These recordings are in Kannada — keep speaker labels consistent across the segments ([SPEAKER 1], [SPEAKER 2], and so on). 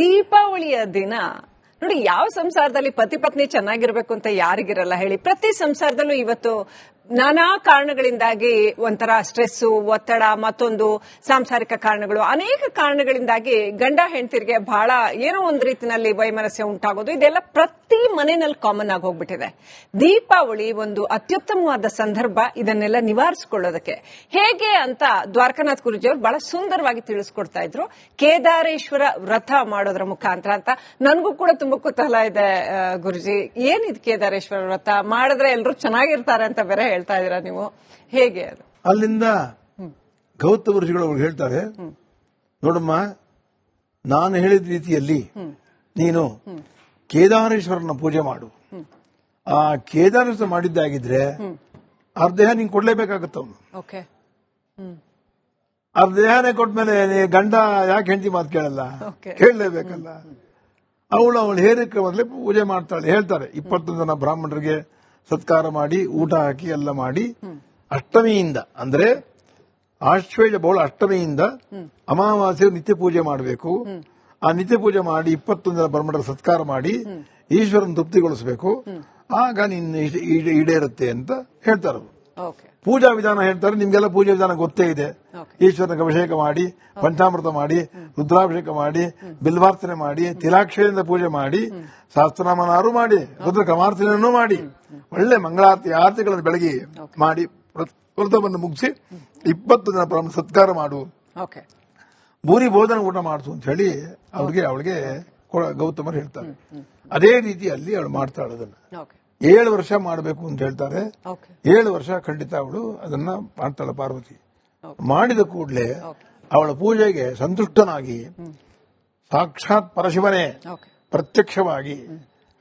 [SPEAKER 1] ದೀಪಾವಳಿಯ ದಿನ. ನೋಡಿ ಯಾವ ಸಂಸಾರದಲ್ಲಿ ಪತಿ ಪತ್ನಿ ಚೆನ್ನಾಗಿರ್ಬೇಕು ಅಂತ ಯಾರಿಗಿರಲ್ಲ ಹೇಳಿ. ಪ್ರತಿ ಸಂಸಾರದಲ್ಲೂ ಇವತ್ತು ನಾನಾ ಕಾರಣಗಳಿಂದಾಗಿ ಒಂಥರ ಸ್ಟ್ರೆಸ್ಸು, ಒತ್ತಡ, ಮತ್ತೊಂದು ಸಾಂಸಾರಿಕ ಕಾರಣಗಳು, ಅನೇಕ ಕಾರಣಗಳಿಂದಾಗಿ ಗಂಡ ಹೆಂಡತಿರಿಗೆ ಬಹಳ ಏನೋ ಒಂದು ರೀತಿನಲ್ಲಿ ವೈಮನಸ್ಯ ಉಂಟಾಗೋದು. ಇದೆಲ್ಲ ಪ್ರತಿ ಮನೆಯಲ್ಲಿ ಕಾಮನ್ ಆಗಿ ಹೋಗ್ಬಿಟ್ಟಿದೆ. ದೀಪಾವಳಿ ಒಂದು ಅತ್ಯುತ್ತಮವಾದ ಸಂದರ್ಭ ಇದನ್ನೆಲ್ಲ ನಿವಾರಿಸಿಕೊಳ್ಳೋದಕ್ಕೆ. ಹೇಗೆ ಅಂತ ದ್ವಾರಕನಾಥ್ ಗುರುಜಿ ಅವರು ಬಹಳ ಸುಂದರವಾಗಿ ತಿಳಿಸ್ಕೊಡ್ತಾ ಇದ್ರು. ಕೇದಾರೇಶ್ವರ ವ್ರತ ಮಾಡೋದ್ರ ಮುಖಾಂತರ ಅಂತ ನನಗೂ ಕೂಡ ತುಂಬಾ ಕುತೂಹಲ ಇದೆ ಗುರುಜಿ. ಏನಿದ್ ಕೇದಾರೇಶ್ವರ ವ್ರತ? ಮಾಡಿದ್ರೆ ಎಲ್ಲರೂ ಚೆನ್ನಾಗಿರ್ತಾರೆ ಅಂತ ಬೇರೆ ಹೇಳ್ತಾ ಇದೀರಾ ನೀವು? ಹೇಗೆ ಅದು?
[SPEAKER 2] ಅಲ್ಲಿಂದ ಗೌತಮ ಋಷಿಗಳು ಅವ್ರಿಗೆ ಹೇಳ್ತಾರೆ ನೋಡಮ್ಮ ನಾನು ಹೇಳಿದ ರೀತಿಯಲ್ಲಿ ನೀನು ಕೇದಾರೇಶ್ವರನ ಪೂಜೆ ಮಾಡು. ಆ ಕೇದಾರೇಶ್ವರ ಮಾಡಿದ್ದಾಗಿದ್ರೆ ಅರ್ಧ ದೇಹ ನೀನ್ ಕೊಡ್ಲೇಬೇಕಾಗತ್ತ ಅವ್ನು.
[SPEAKER 1] ಓಕೆ
[SPEAKER 2] ಅರ್ಧ ದೇಹನೇ ಕೊಟ್ಮೇಲೆ ಗಂಡ ಯಾಕೆ ಹೆಂಡತಿ ಮಾತು ಕೇಳಲ್ಲ. ಕೇಳಲೇಬೇಕಲ್ಲ. ಅವಳು ಅವಳು ಹೇರಕ್ಕೆ ಮೊದಲೇ ಪೂಜೆ ಮಾಡ್ತಾಳೆ ಹೇಳ್ತಾರೆ. ಇಪ್ಪತ್ತೊಂದು ಜನ ಬ್ರಾಹ್ಮಣರಿಗೆ ಸತ್ಕಾರ ಮಾಡಿ ಊಟ ಹಾಕಿ ಎಲ್ಲ ಮಾಡಿ ಅಷ್ಟಮಿಯಿಂದ ಅಂದ್ರೆ ಆಶ್ವೇಜ ಬಹುಳ ಅಷ್ಟಮಿಯಿಂದ ಅಮಾವಾಸ್ಯೆ ನಿತ್ಯ ಪೂಜೆ ಮಾಡಬೇಕು. ಆ ನಿತ್ಯ ಪೂಜೆ ಮಾಡಿ ಇಪ್ಪತ್ತೊಂದರ ಬ್ರಹ್ಮಣರ ಸತ್ಕಾರ ಮಾಡಿ ಈಶ್ವರನ ತೃಪ್ತಿಗೊಳಿಸಬೇಕು. ಆಗ ನಿನ್ನ ಈಡೇ- ಈಡೇ- ಈಡೇರುತ್ತೆ ಅಂತ ಹೇಳ್ತಾರೆ ಪೂಜಾ ವಿಧಾನ ಹೇಳ್ತಾರೆ ನಿಮ್ಗೆಲ್ಲ ಪೂಜಾ ವಿಧಾನ ಗೊತ್ತೇ ಇದೆ. ಈಶ್ವರನಿಗೆ ಅಭಿಷೇಕ ಮಾಡಿ ಪಂಚಾಮೃತ ಮಾಡಿ ರುದ್ರಾಭಿಷೇಕ ಮಾಡಿ ಬಿಲ್ವಾರ್ಥನೆ ಮಾಡಿ ತಿಲಾಕ್ಷರಿಂದ ಪೂಜೆ ಮಾಡಿ ಸಹಸ್ರನಾಮನಾರು ಮಾಡಿ ರುದ್ರ ಕಮಾರ್ಚನೆಯನ್ನು ಮಾಡಿ ಒಳ್ಳೆ ಮಂಗಳಾರತಿ ಆರತಿಗಳನ್ನು ಬೆಳಗ್ಗೆ ಮಾಡಿ ವ್ರತ- ವ್ರತವನ್ನು ಮುಗಿಸಿ ಇಪ್ಪತ್ತು ದಿನ ಪರಮ ಸತ್ಕಾರ ಮಾಡು. ಭೂರಿ ಭೋಜನ ಊಟ ಮಾಡಿಸು ಅಂತ ಹೇಳಿ ಅವ್ರಿಗೆ ಅವಳಿಗೆ ಗೌತಮರು ಹೇಳ್ತಾರೆ. ಅದೇ ರೀತಿಯಲ್ಲಿ ಅವಳು ಮಾಡ್ತಾಳೆ ಅದನ್ನ. ಏಳು ವರ್ಷ ಮಾಡಬೇಕು ಅಂತ ಹೇಳ್ತಾರೆ. ಏಳು ವರ್ಷ ಖಂಡಿತ ಅವಳು ಅದನ್ನ ಮಾಡ್ತಾಳ ಪಾರ್ವತಿ. ಮಾಡಿದ ಕೂಡಲೇ ಅವಳ ಪೂಜೆಗೆ ಸಂತುಷ್ಟನಾಗಿ ಸಾಕ್ಷಾತ್ ಪರಶಿವನೇ ಪ್ರತ್ಯಕ್ಷವಾಗಿ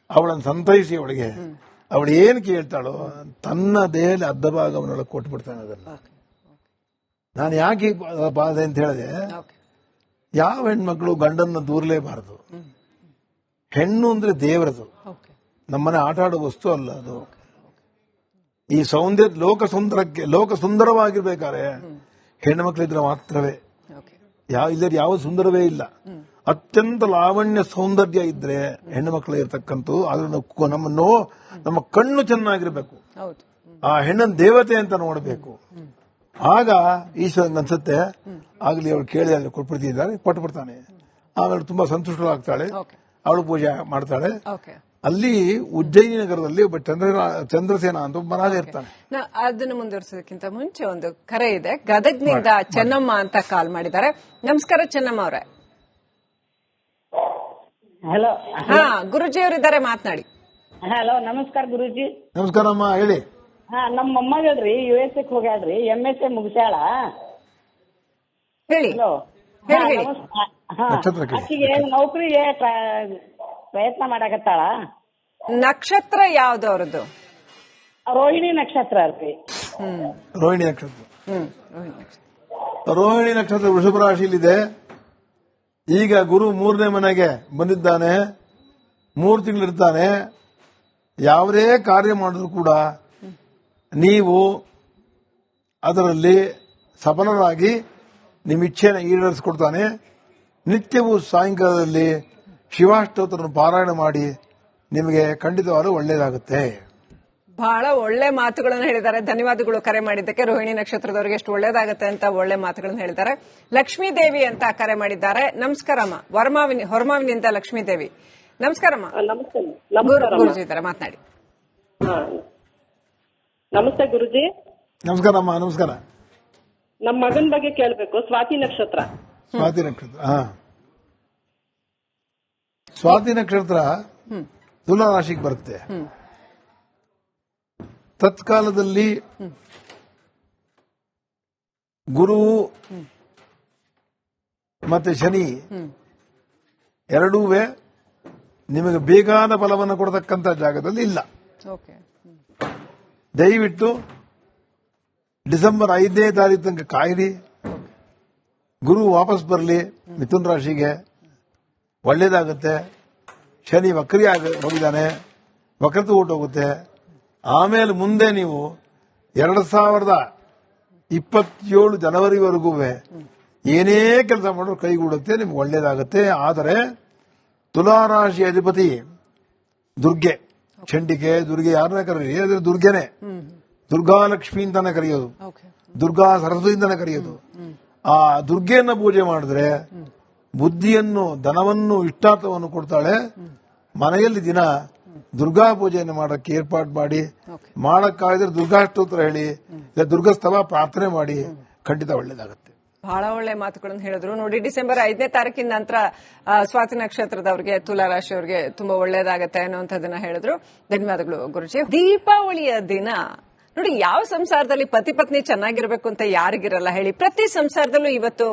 [SPEAKER 2] ಅವಳನ್ನು ಸಂತೈಸಿ ಅವಳಿಗೆ. ಅವಳು ಏನು ಕೇಳ್ತಾಳೋ ತನ್ನ ದೇಹದಲ್ಲಿ ಅರ್ಧ ಭಾಗವನ್ನೊಳಗೆ ಕೊಟ್ಬಿಡ್ತಾನೆ ಅದನ್ನ. ನಾನು ಯಾಕೆ ಬಾಧೆ ಅಂತ ಹೇಳಿದೆ? ಯಾವ ಹೆಣ್ಮಕ್ಳು ಗಂಡನ್ನ ದೂರಲೇಬಾರದು? ಹೆಣ್ಣು ಅಂದ್ರೆ ದೇವರದು. ನಮ್ಮನೆ ಆಟ ಆಡೋ ವಸ್ತು ಅಲ್ಲ ಅದು. ಈ ಸೌಂದರ್ಯ ಲೋಕ ಸುಂದರಕ್ಕೆ ಲೋಕ ಸುಂದರವಾಗಿರ್ಬೇಕಾದ್ರೆ ಹೆಣ್ಣು ಮಕ್ಕಳಿದ್ರೆ ಮಾತ್ರವೇ. ಯಾವ ಇಲ್ಲದ ಯಾವ ಸುಂದರವೇ ಇಲ್ಲ. ಅತ್ಯಂತ ಲಾವಣ್ಯ ಸೌಂದರ್ಯ ಇದ್ರೆ ಹೆಣ್ಣು ಮಕ್ಕಳು ಇರ್ತಕ್ಕಂಥ ಅದ್ರ ನಮ್ಮ ನೋ ನಮ್ಮ ಕಣ್ಣು ಚೆನ್ನಾಗಿರ್ಬೇಕು. ಆ ಹೆಣ್ಣನ್ ದೇವತೆ ಅಂತ ನೋಡಬೇಕು. ಆಗ ಈಶ್ವರನ್ ಅನ್ಸುತ್ತೆ ಆಗ್ಲಿ ಅವಳು ಕೇಳಿ ಅಲ್ಲಿ ಕೊಟ್ಬಿಡ್ತಿದ್ದಾರೆ ಕೊಟ್ಬಿಡ್ತಾನೆ. ಆಮೇಲೆ ತುಂಬಾ ಸಂತುಷ್ಟಳಾಗ್ತಾಳೆ. ಅವಳು ಪೂಜೆ ಮಾಡ್ತಾಳೆ. ಅಲ್ಲಿ ಉಜ್ಜಯಿನಿ ನಗರದಲ್ಲಿ ಒಬ್ಬ ಚಂದ್ರ ಚಂದ್ರಸೇನ ಅಂತ ಒಬ್ಬ ರಾಜ ಇರ್ತಾನೆ.
[SPEAKER 1] ನಾ ಅದನ್ನು ಮುಂದುವರಿಸೋದಕ್ಕಿಂತ ಮುಂಚೆ ಒಂದು ಕರೆ ಇದೆ. ಗದಗ್ನಿಂದ ಚೆನ್ನಮ್ಮ ಅಂತ ಕಾಲ್ ಮಾಡಿದ್ದಾರೆ. ನಮಸ್ಕಾರ ಚೆನ್ನಮ್ಮ ಅವರೇ.
[SPEAKER 3] ಹಲೋ
[SPEAKER 1] ಹಾ ಗುರುಜಿ ಅವರಿದ್ದಾರೆ ಮಾತನಾಡಿ.
[SPEAKER 3] ಹಲೋ ನಮಸ್ಕಾರ ಗುರುಜಿ.
[SPEAKER 2] ನಮಸ್ಕಾರ ಅಮ್ಮ ಹೇಳಿ.
[SPEAKER 3] ಹಾ ನಮ್ಮ ಹೇಳ್ರಿ ಯು ಎಸ್ ಎಕ್ ಹೋಗ್ಯಾಳ್ರಿ ಎಂ ಎಸ್ ಎ ಮುಗಿಸ್ಯಾಳ.
[SPEAKER 1] ಹೇಳಿ.
[SPEAKER 3] ನೌಕರಿಗೆ ಪ್ರಯತ್ನ ಮಾಡಾಕತ್ತಾಳ?
[SPEAKER 1] ನಕ್ಷತ್ರ ಯಾವ್ದು ಅವ್ರದ್ದು
[SPEAKER 3] ರೋಹಿಣಿ ನಕ್ಷತ್ರ ಅಲ್ರಿ.
[SPEAKER 2] ರೋಹಿಣಿ ನಕ್ಷತ್ರ.
[SPEAKER 1] ಹ್ಮ್ ರೋಹಿಣಿ ನಕ್ಷತ್ರ.
[SPEAKER 2] ರೋಹಿಣಿ ನಕ್ಷತ್ರ ವೃಷಭ ರಾಶಿಯಲ್ಲಿದೆ. ಈಗ ಗುರು ಮೂರನೇ ಮನೆಗೆ ಬಂದಿದ್ದಾನೆ. ಮೂರು ತಿಂಗಳಿರ್ತಾನೆ. ಯಾವುದೇ ಕಾರ್ಯ ಮಾಡಿದ್ರು ಕೂಡ ನೀವು ಅದರಲ್ಲಿ ಸಫಲರಾಗಿ ನಿಮ್ಮ ಇಚ್ಛೆನ ಈಡೇರಿಸಿಕೊಡ್ತಾನೆ. ನಿತ್ಯವೂ ಸಾಯಂಕಾಲದಲ್ಲಿ ಶಿವಾಷ್ಟೋತ್ರನ ಪಾರಾಯಣ ಮಾಡಿ ನಿಮಗೆ ಖಂಡಿತವಾದ ಒಳ್ಳೆಯದಾಗುತ್ತೆ.
[SPEAKER 1] ಬಹಳ ಒಳ್ಳೆ ಮಾತುಗಳನ್ನು ಹೇಳಿದ್ದಾರೆ. ಧನ್ಯವಾದಗಳು ಕರೆ ಮಾಡಿದ್ದಕ್ಕೆ. ರೋಹಿಣಿ ನಕ್ಷತ್ರದವರಿಗೆ ಎಷ್ಟು ಒಳ್ಳೇದಾಗುತ್ತೆ ಅಂತ ಒಳ್ಳೆ ಮಾತುಗಳನ್ನು ಹೇಳಿದ್ದಾರೆ. ಲಕ್ಷ್ಮೀ ದೇವಿ ಅಂತ ಕರೆ ಮಾಡಿದ್ದಾರೆ. ನಮಸ್ಕಾರಮ್ಮ ವರ್ಮಾವಿನಿ ಹೊರಮಾವಿನಿಂದ ಲಕ್ಷ್ಮೀ ದೇವಿ ನಮಸ್ಕಾರಮ್ಮ ಗುರುಜಿ ಇದ್ದಾರೆ ಮಾತನಾಡಿ.
[SPEAKER 4] ಹಾ. ನಮಸ್ತೆ ಗುರುಜಿ.
[SPEAKER 2] ನಮಸ್ಕಾರಮ್ಮ ನಮಸ್ಕಾರ.
[SPEAKER 4] ನಮ್ಮ ಮಗನ ಬಗ್ಗೆ ಕೇಳಬೇಕು. ಸ್ವಾತಿ ನಕ್ಷತ್ರ.
[SPEAKER 2] ಸ್ವಾತಿ ನಕ್ಷತ್ರ ಹಾ. ಸ್ವಾತಿ ನಕ್ಷತ್ರ ತುಲಾ ರಾಶಿಗೆ ಬರುತ್ತೆ. ತತ್ಕಾಲದಲ್ಲಿ ಗುರು ಮತ್ತೆ ಶನಿ ಎರಡೂ ನಿಮಗೆ ಬೇಕಾದ ಫಲವನ್ನು ಕೊಡತಕ್ಕಂತ ಜಾಗದಲ್ಲಿ ಇಲ್ಲ. ದಯವಿಟ್ಟು ಡಿಸೆಂಬರ್ ಐದನೇ ತಾರೀಕು ತನಕ ಕಾಯಿರಿ. ಗುರು ವಾಪಸ್ ಬರಲಿ ಮಿಥುನ್ ರಾಶಿಗೆ. ಒಳ್ಳೇದಾಗುತ್ತೆ. ಶನಿ ವಕ್ರಿ ಆಗ ಹೋಗಿದ್ದಾನೆ. ವಕ್ರತೆ ಹೋಗುತ್ತೆ. ಆಮೇಲೆ ಮುಂದೆ ನೀವು ಎರಡು ಸಾವಿರದ ಇಪ್ಪತ್ತೇಳು ಜನವರಿವರೆಗೂ ಏನೇ ಕೆಲಸ ಮಾಡಿದ್ರು ಕೈಗೂಡುತ್ತೆ ನಿಮ್ಗೆ ಒಳ್ಳೇದಾಗುತ್ತೆ. ಆದರೆ ತುಲಾರಾಶಿ ಅಧಿಪತಿ ದುರ್ಗೆ ಚಂಡಿಕೆ ದುರ್ಗೆ ಯಾರನ್ನ ಕರೀರಿ? ಅದ್ರ ದುರ್ಗೆನೆ. ದುರ್ಗಾಲಕ್ಷ್ಮಿ ಅಂತಾನೆ ಕರೆಯೋದು. ದುರ್ಗಾ ಸರಸ್ವತಿ ಅಂತಾನೆ ಕರೆಯೋದು. ಆ ದುರ್ಗೆಯನ್ನ ಪೂಜೆ ಮಾಡಿದ್ರೆ ಬುದ್ಧಿಯನ್ನು ಧನವನ್ನು ಇಷ್ಟಾರ್ಥವನ್ನು ಕೊಡ್ತಾಳೆ. ಮನೆಯಲ್ಲಿ ದಿನ ದುರ್ಗಾ ಪೂಜೆಯನ್ನು ಮಾಡಕ್ಕೆ ಏರ್ಪಾಡು ಮಾಡಿ. ಮಾಡಕ್ಕಾಗಿದ್ರೆ ದುರ್ಗಾ ಸ್ತೋತ್ರ ಹೇಳಿ ಇಲ್ಲ ದುರ್ಗಸ್ತವ ಪ್ರಾರ್ಥನೆ ಮಾಡಿ ಖಂಡಿತ ಒಳ್ಳೇದಾಗುತ್ತೆ.
[SPEAKER 1] ಬಹಳ ಒಳ್ಳೆ ಮಾತುಗಳನ್ನು ಹೇಳಿದ್ರು. ನೋಡಿ ಡಿಸೆಂಬರ್ ಐದನೇ ತಾರೀಕಿನ ನಂತರ ಸ್ವಾತಿ ನಕ್ಷತ್ರದವರಿಗೆ ತುಲಾ ರಾಶಿಯವ್ರಿಗೆ ತುಂಬಾ ಒಳ್ಳೇದಾಗತ್ತೆ ಅನ್ನುವಂಥದ್ದನ್ನ ಹೇಳಿದ್ರು. ಧನ್ಯವಾದಗಳು ಗುರುಜಿ. ದೀಪಾವಳಿಯ ದಿನ ನೋಡಿ ಯಾವ ಸಂಸಾರದಲ್ಲಿ ಪತಿ ಪತ್ನಿ ಚೆನ್ನಾಗಿರ್ಬೇಕು ಅಂತ ಯಾರಿಗಿರಲ್ಲ ಹೇಳಿ ಪ್ರತಿ ಸಂಸಾರದಲ್ಲೂ ಇವತ್ತು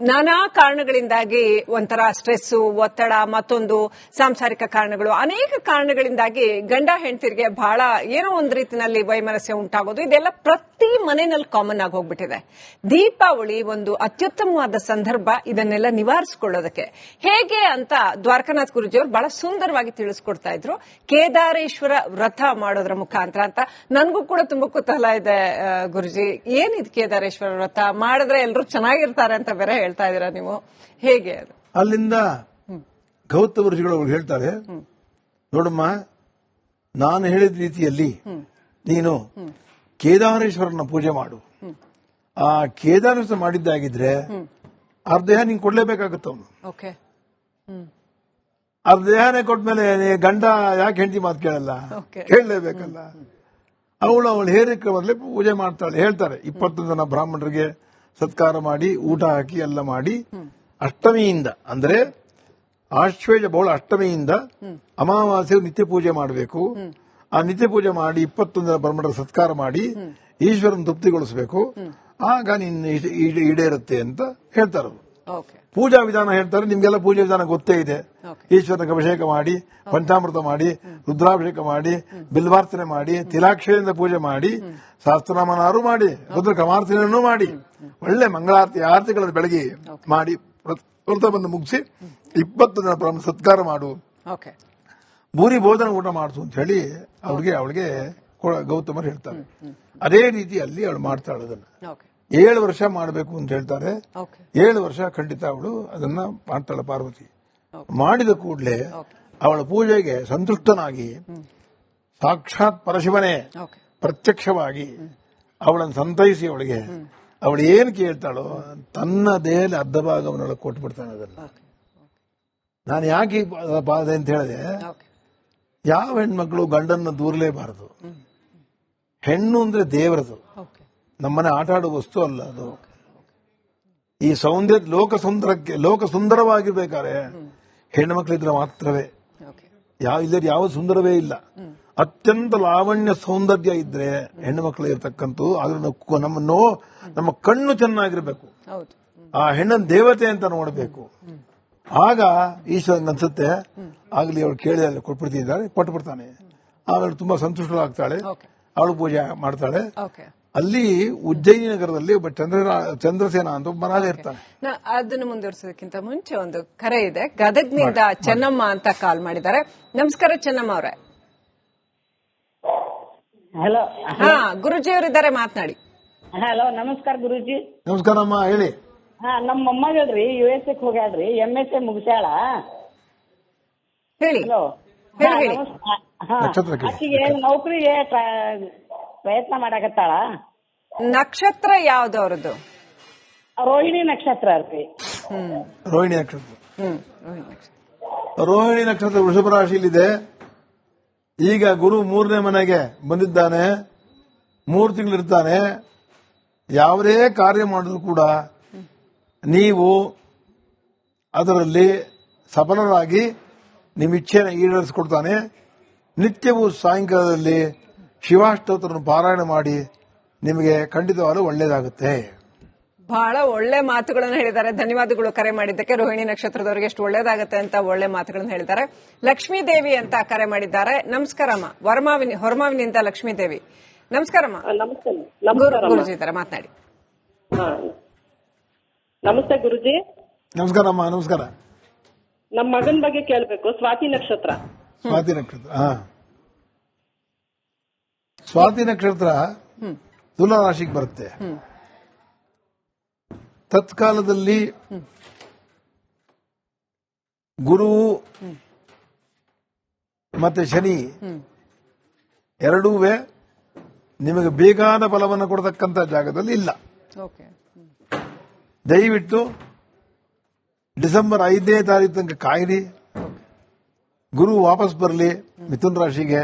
[SPEAKER 1] ನಾನಾ ಕಾರಣಗಳಿಂದಾಗಿ ಒಂಥರ ಸ್ಟ್ರೆಸ್ಸು, ಒತ್ತಡ, ಮತ್ತೊಂದು ಸಾಂಸಾರಿಕ ಕಾರಣಗಳು, ಅನೇಕ ಕಾರಣಗಳಿಂದಾಗಿ ಗಂಡ ಹೆಂಡತಿರಿಗೆ ಬಹಳ ಏನೋ ಒಂದು ರೀತಿನಲ್ಲಿ ವೈಮನಸ್ಯ ಉಂಟಾಗೋದು. ಇದೆಲ್ಲ ಪ್ರತಿ ಮನೆಯಲ್ಲಿ ಕಾಮನ್ ಆಗಿ ಹೋಗ್ಬಿಟ್ಟಿದೆ. ದೀಪಾವಳಿ ಒಂದು ಅತ್ಯುತ್ತಮವಾದ ಸಂದರ್ಭ ಇದನ್ನೆಲ್ಲ ನಿವಾರಿಸಿಕೊಳ್ಳೋದಕ್ಕೆ. ಹೇಗೆ ಅಂತ ದ್ವಾರಕನಾಥ್ ಗುರುಜಿಯವರು ಬಹಳ ಸುಂದರವಾಗಿ ತಿಳಿಸ್ಕೊಡ್ತಾ ಇದ್ರು. ಕೇದಾರೇಶ್ವರ ವ್ರತ ಮಾಡೋದ್ರ ಮುಖಾಂತರ ಅಂತ ನನಗೂ ಕೂಡ ತುಂಬಾ ಕುತೂಹಲ ಇದೆ ಗುರುಜಿ. ಏನಿದ್ ಕೇದಾರೇಶ್ವರ ವ್ರತ? ಮಾಡಿದ್ರೆ ಎಲ್ಲರೂ ಚೆನ್ನಾಗಿರ್ತಾರೆ ಅಂತ ಬೇರೆ ಹೇಳ್ತಾ ಇದೀರಾ ನೀವು? ಹೇಗೆ ಅದು?
[SPEAKER 2] ಅಲ್ಲಿಂದ ಗೌತಮ ಋಷಿಗಳು ಅವ್ರು ಹೇಳ್ತಾರೆ ನೋಡಮ್ಮ ನಾನು ಹೇಳಿದ ರೀತಿಯಲ್ಲಿ ನೀನು ಕೇದಾರೇಶ್ವರನ ಪೂಜೆ ಮಾಡು. ಆ ಕೇದಾರೇಶ್ವರ ಮಾಡಿದ್ದಾಗಿದ್ರೆ ಅರ್ಧ ದೇಹ ನಿಂಗೆ ಕೊಡ್ಲೇಬೇಕಾಗುತ್ತೆ ಅವನು. ಅರ್ಧ ದೇಹನೇ ಕೊಟ್ಮೇಲೆ ಗಂಡ ಯಾಕೆ ಹೆಂಡತಿ ಮಾತು ಕೇಳಲ್ಲ?
[SPEAKER 1] ಹೇಳಲೇಬೇಕಲ್ಲ
[SPEAKER 2] ಕೇಳಲೇಬೇಕಲ್ಲ. ಅವಳು ಅವಳು ಹೇರಿಕೆ ಮೊದಲೇ ಪೂಜೆ ಮಾಡ್ತಾಳೆ ಹೇಳ್ತಾರೆ. ಇಪ್ಪತ್ತು ಜನ ಬ್ರಾಹ್ಮಣರಿಗೆ ಸತ್ಕಾರ ಮಾಡಿ, ಊಟ ಹಾಕಿ, ಎಲ್ಲ ಮಾಡಿ, ಅಷ್ಟಮಿಯಿಂದ, ಅಂದ್ರೆ ಆಶ್ವೇಜ ಬಹುಳ ಅಷ್ಟಮಿಯಿಂದ ಅಮಾವಾಸ್ಯೆ ನಿತ್ಯ ಪೂಜೆ ಮಾಡಬೇಕು ಆ ನಿತ್ಯ ಪೂಜೆ ಮಾಡಿ ಇಪ್ಪತ್ತೊಂದರ ಬ್ರಹ್ಮಣರ ಸತ್ಕಾರ ಮಾಡಿ ಈಶ್ವರನ ತೃಪ್ತಿಗೊಳಿಸಬೇಕು ಆಗ ನಿನ್ನ ಈಡ- ಈಡ- ಈಡೇರುತ್ತೆ ಅಂತ ಹೇಳ್ತಾರೆ ಅವ್ರು.
[SPEAKER 1] ಓಕೆ
[SPEAKER 2] ಪೂಜಾ ವಿಧಾನ ಹೇಳ್ತಾರೆ ನಿಮ್ಗೆಲ್ಲ ಪೂಜಾ ವಿಧಾನ ಗೊತ್ತೇ ಇದೆ.
[SPEAKER 1] ಈಶ್ವರನ
[SPEAKER 2] ಈಶ್ವರನಿಗೆ ಅಭಿಷೇಕ ಮಾಡಿ ಪಂಚಾಮೃತ ಮಾಡಿ ರುದ್ರಾಭಿಷೇಕ ಮಾಡಿ ಬಿಲ್ವಾರ್ಚನೆ ಮಾಡಿ ತಿಲಾಕ್ಷರಿಂದ ಪೂಜೆ ಮಾಡಿ ಸಹಸ್ರನಾಮನಾರು ಮಾಡಿ ರುದ್ರ ಕಮಾರ್ಚನೆಯನ್ನು ಮಾಡಿ ಒಳ್ಳೆ ಮಂಗಳಾರತಿ ಆರತಿಗಳ ಬೆಳಗ್ಗೆ ಮಾಡಿ ವ್ರತ- ವ್ರತವನ್ನು ಮುಗಿಸಿ ಇಪ್ಪತ್ತು ಜನ ಸತ್ಕಾರ ಮಾಡು. ಭೂರಿ ಭೋಜನ ಊಟ ಮಾಡಿಸು ಅಂತ ಹೇಳಿ ಅವಳಿಗೆ ಅವಳಿಗೆ ಗೌತಮರು ಹೇಳ್ತಾರೆ. ಅದೇ ರೀತಿ ಅಲ್ಲಿ ಅವಳು ಮಾಡ್ತಾಳೆ ಅದನ್ನ. ಏಳು ವರ್ಷ ಮಾಡಬೇಕು ಅಂತ ಹೇಳ್ತಾರೆ. ಏಳು ವರ್ಷ ಖಂಡಿತ ಅವಳು ಅದನ್ನ ಮಾಡ್ತಾಳೆ ಪಾರ್ವತಿ. ಮಾಡಿದ ಕೂಡಲೇ ಅವಳ ಪೂಜೆಗೆ ಸಂತುಷ್ಟನಾಗಿ ಸಾಕ್ಷಾತ್ ಪರಶಿವನೇ ಪ್ರತ್ಯಕ್ಷವಾಗಿ ಅವಳನ್ನು ಸಂತೈಸಿ ಅವಳಿಗೆ. ಅವಳು ಏನು ಕೇಳ್ತಾಳೋ ತನ್ನ ದೇಹದಲ್ಲಿ ಅರ್ಧ ಭಾಗವನ್ನೆಲ್ಲ ಕೊಟ್ಬಿಡ್ತಾನೆ ಅದನ್ನ. ನಾನು ಯಾಕೆ ಬಾಧೆ ಅಂತ ಹೇಳಿದೆ? ಯಾವ ಹೆಣ್ಮಕ್ಳು ಗಂಡನ್ನ ದೂರಲೇಬಾರದು? ಹೆಣ್ಣು ಅಂದ್ರೆ ದೇವರದು. ನಮ್ಮನೆ ಆಟ ಆಡುವ ವಸ್ತು ಅಲ್ಲ ಅದು. ಈ ಸೌಂದರ್ಯ ಲೋಕ ಸುಂದರಕ್ಕೆ ಲೋಕ ಸುಂದರವಾಗಿರ್ಬೇಕಾದ್ರೆ ಹೆಣ್ಣು ಮಕ್ಕಳಿದ್ರೆ ಮಾತ್ರವೇ. ಯಾವ ಇಲ್ಲದ ಯಾವ ಸುಂದರವೇ ಇಲ್ಲ. ಅತ್ಯಂತ ಲಾವಣ್ಯ ಸೌಂದರ್ಯ ಇದ್ರೆ ಹೆಣ್ಣು ಮಕ್ಕಳು ಇರ್ತಕ್ಕಂಥ ಆದ್ರೆ ನಮ್ಮ ನಮ್ಮನ್ನು ನಮ್ಮ ಕಣ್ಣು ಚೆನ್ನಾಗಿರ್ಬೇಕು. ಆ ಹೆಣ್ಣನ್ ದೇವತೆ ಅಂತ ನೋಡಬೇಕು. ಆಗ ಈಶ್ವರನ್ ಅನ್ಸುತ್ತೆ ಆಗ್ಲಿ ಅವಳು ಕೇಳಿ ಅಲ್ಲಿ ಕೊಟ್ಬಿಡ್ತಿದ್ದಾಳೆ ಕೊಟ್ಬಿಡ್ತಾನೆ. ಆಮೇಲೆ ತುಂಬಾ ಸಂತುಷ್ಟಳಾಗ್ತಾಳೆ. ಅವಳು ಪೂಜೆ ಮಾಡ್ತಾಳೆ. ಅಲ್ಲಿ ಉಜ್ಜಯಿನಿ ನಗರದಲ್ಲಿ ಒಬ್ಬ ಚಂದ್ರ ಚಂದ್ರಸೇನ ಅಂತ ಒಬ್ಬ ರಾಜ ಇರ್ತಾನೆ.
[SPEAKER 1] ನಾ ಅದನ್ನು ಮುಂದುವರಿಸೋದಕ್ಕಿಂತ ಮುಂಚೆ ಒಂದು ಕರೆ ಇದೆ. ಗದಗ್ನಿಂದ ಚೆನ್ನಮ್ಮ ಅಂತ ಕಾಲ್ ಮಾಡಿದ್ದಾರೆ. ನಮಸ್ಕಾರ ಚೆನ್ನಮ್ಮ ಅವರೇ.
[SPEAKER 3] ಹಲೋ
[SPEAKER 1] ಹಾ ಗುರುಜಿ ಅವರಿದ್ದಾರೆ ಮಾತನಾಡಿ.
[SPEAKER 3] ಹಲೋ ನಮಸ್ಕಾರ ಗುರುಜಿ.
[SPEAKER 2] ನಮಸ್ಕಾರಮ್ಮ ಹೇಳಿ.
[SPEAKER 3] ಹಾ ನಮ್ಮ ಹೇಳ್ರಿ ಯು ಎಸ್ ಎಕ್ ಹೋಗ್ಯಾಳ್ರಿ ಎಂ ಎಸ್ ಎ ಮುಗಿಸ್ಯಾಳ.
[SPEAKER 1] ಹೇಳಿ.
[SPEAKER 3] ಹಲೋ
[SPEAKER 1] ಹೇಳಿ, ಹೇಳಿ.
[SPEAKER 2] ನಕ್ಷತ್ರಕ್ಕೆ.
[SPEAKER 3] ಆಕಿಗೆ ನೌಕರಿಗೆ ಪ್ರಯತ್ನ ಮಾಡಾಕತ್ತಾಳ.
[SPEAKER 1] ನಕ್ಷತ್ರ ಯಾವ್ದು ಅವ್ರದ್ದು?
[SPEAKER 3] ರೋಹಿಣಿ ನಕ್ಷತ್ರ
[SPEAKER 2] ರೋಹಿಣಿ ನಕ್ಷತ್ರ.
[SPEAKER 1] ಹ್ಮ್ ರೋಹಿಣಿ ನಕ್ಷತ್ರ.
[SPEAKER 2] ರೋಹಿಣಿ ನಕ್ಷತ್ರ ವೃಷಭ ರಾಶಿಯಲ್ಲಿದೆ. ಈಗ ಗುರು ಮೂರನೇ ಮನೆಗೆ ಬಂದಿದ್ದಾನೆ. ಮೂರು ತಿಂಗಳಿರ್ತಾನೆ ಯಾವುದೇ ಕಾರ್ಯ ಮಾಡಿದ್ರು ಕೂಡ ನೀವು ಅದರಲ್ಲಿ ಸಫಲರಾಗಿ ನಿಮ್ಮ ಇಚ್ಛೆನ ಈಡೇರಿಸಿಕೊಡ್ತಾನೆ. ನಿತ್ಯವೂ ಸಾಯಂಕಾಲದಲ್ಲಿ ಶಿವಾಷ್ಟೋತ್ರವನ್ನು ಪಾರಾಯಣ ಮಾಡಿ ನಿಮಗೆ ಖಂಡಿತವಾಗಲೂ ಒಳ್ಳೇದಾಗುತ್ತೆ.
[SPEAKER 1] ಬಹಳ ಒಳ್ಳೆ ಮಾತುಗಳನ್ನು ಹೇಳಿದ್ದಾರೆ. ಧನ್ಯವಾದಗಳು ಕರೆ ಮಾಡಿದ್ದಕ್ಕೆ. ರೋಹಿಣಿ ನಕ್ಷತ್ರದವರಿಗೆ ಎಷ್ಟು ಒಳ್ಳೇದಾಗುತ್ತೆ ಅಂತ ಒಳ್ಳೆ ಮಾತುಗಳನ್ನು ಹೇಳಿದ್ದಾರೆ. ಲಕ್ಷ್ಮೀ ದೇವಿ ಅಂತ ಕರೆ ಮಾಡಿದ್ದಾರೆ. ನಮಸ್ಕಾರಮ್ಮ ಹೊರಮಾವಿನಿ ಹೊರಮಾವಿನಿಂದ ಲಕ್ಷ್ಮೀ ದೇವಿ. ನಮಸ್ಕಾರಮ್ಮ
[SPEAKER 4] ನಮಸ್ತೆ
[SPEAKER 1] ಗುರು
[SPEAKER 4] ನಮಸ್ಕಾರ
[SPEAKER 1] ಗುರುಜಿ ಇದ್ದಾರೆ ಮಾತನಾಡಿ.
[SPEAKER 4] ಹಾ. ನಮಸ್ತೆ ಗುರುಜಿ.
[SPEAKER 2] ನಮಸ್ಕಾರಮ್ಮ ನಮಸ್ಕಾರ.
[SPEAKER 4] ನಮ್ಮ ಮಗನ್ ಬಗ್ಗೆ ಕೇಳಬೇಕು. ಸ್ವಾತಿ ನಕ್ಷತ್ರ.
[SPEAKER 2] ಸ್ವಾತಿ ನಕ್ಷತ್ರ ಹಾ. ಸ್ವಾತಿ ನಕ್ಷತ್ರ ತುಲಾ ರಾಶಿಗೆ ಬರುತ್ತೆ. ತತ್ಕಾಲದಲ್ಲಿ ಗುರು ಮತ್ತೆ ಶನಿ ಎರಡೂ ನಿಮಗೆ ಬೇಕಾದ ಫಲವನ್ನು ಕೊಡತಕ್ಕಂತ ಜಾಗದಲ್ಲಿ ಇಲ್ಲ. ದಯವಿಟ್ಟು ಡಿಸೆಂಬರ್ ಐದನೇ ತಾರೀಕು ತನಕ ಕಾಯಿರಿ. ಗುರು ವಾಪಸ್ ಬರಲಿ ಮಿಥುನ್ ರಾಶಿಗೆ.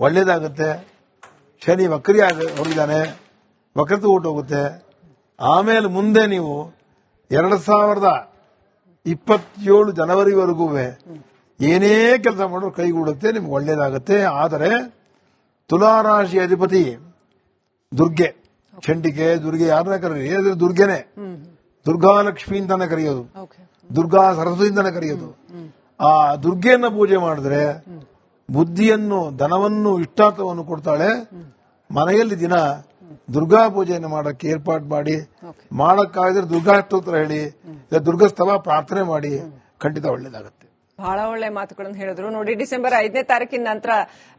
[SPEAKER 2] ಒಳ್ಳೇದಾಗುತ್ತೆ. ಶನಿ ವಕ್ರಿ ಆಗ ಹೊರಗಿದ್ದಾನೆ ವಕ್ರತೆ ಹೋಗುತ್ತೆ. ಆಮೇಲೆ ಮುಂದೆ ನೀವು ಎರಡು ಸಾವಿರದ ಇಪ್ಪತ್ತೇಳು ಜನವರಿವರೆಗೂ ಏನೇ ಕೆಲಸ ಮಾಡಿದ್ರು ಕೈಗೂಡುತ್ತೆ ನಿಮ್ಗೆ ಒಳ್ಳೇದಾಗುತ್ತೆ. ಆದರೆ ತುಲಾರಾಶಿ ಅಧಿಪತಿ ದುರ್ಗೆ ಚಂಡಿಕೆ ದುರ್ಗೆ ಯಾರನ್ನ ಕರೀರಿ? ಅದು ದುರ್ಗೆನೆ? ದುರ್ಗಾಲಕ್ಷ್ಮಿ ಅಂತಾನೆ ಕರೆಯೋದು. ದುರ್ಗಾ ಸರಸ್ವತಿ ಅಂತಾನೆ ಕರೆಯೋದು. ಆ ದುರ್ಗೆಯನ್ನ ಪೂಜೆ ಮಾಡಿದ್ರೆ ಬುದ್ಧಿಯನ್ನು ಧನವನ್ನು ಇಷ್ಟಾರ್ಥವನ್ನು ಕೊಡ್ತಾಳೆ. ಮನೆಯಲ್ಲಿ ದಿನ ದುರ್ಗಾ ಪೂಜೆಯನ್ನು ಮಾಡಕ್ಕೆ ಏರ್ಪಾಡು ಮಾಡಿ. ಮಾಡಕ್ಕಾಗಿದ್ರೆ ದುರ್ಗಾ ಸ್ತೋತ್ರ ಹೇಳಿ. ದುರ್ಗಾ ದುರ್ಗಸ್ತವ ಪ್ರಾರ್ಥನೆ ಮಾಡಿ. ಖಂಡಿತ ಒಳ್ಳೇದಾಗುತ್ತೆ.
[SPEAKER 1] ಬಹಳ ಒಳ್ಳೆ ಮಾತುಗಳನ್ನು ಹೇಳಿದ್ರು. ನೋಡಿ ಡಿಸೆಂಬರ್ ಐದನೇ ತಾರೀಕಿನ ನಂತರ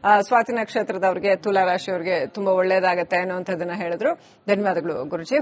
[SPEAKER 1] ಆ, ಸ್ವಾತಿ ನಕ್ಷತ್ರದವರಿಗೆ ತುಲಾ ರಾಶಿಯವರಿಗೆ ತುಂಬಾ ಒಳ್ಳೇದಾಗತ್ತೆ ಅನ್ನುವಂಥದ್ದನ್ನ ಹೇಳಿದ್ರು. ಧನ್ಯವಾದಗಳು ಗುರುಜಿ.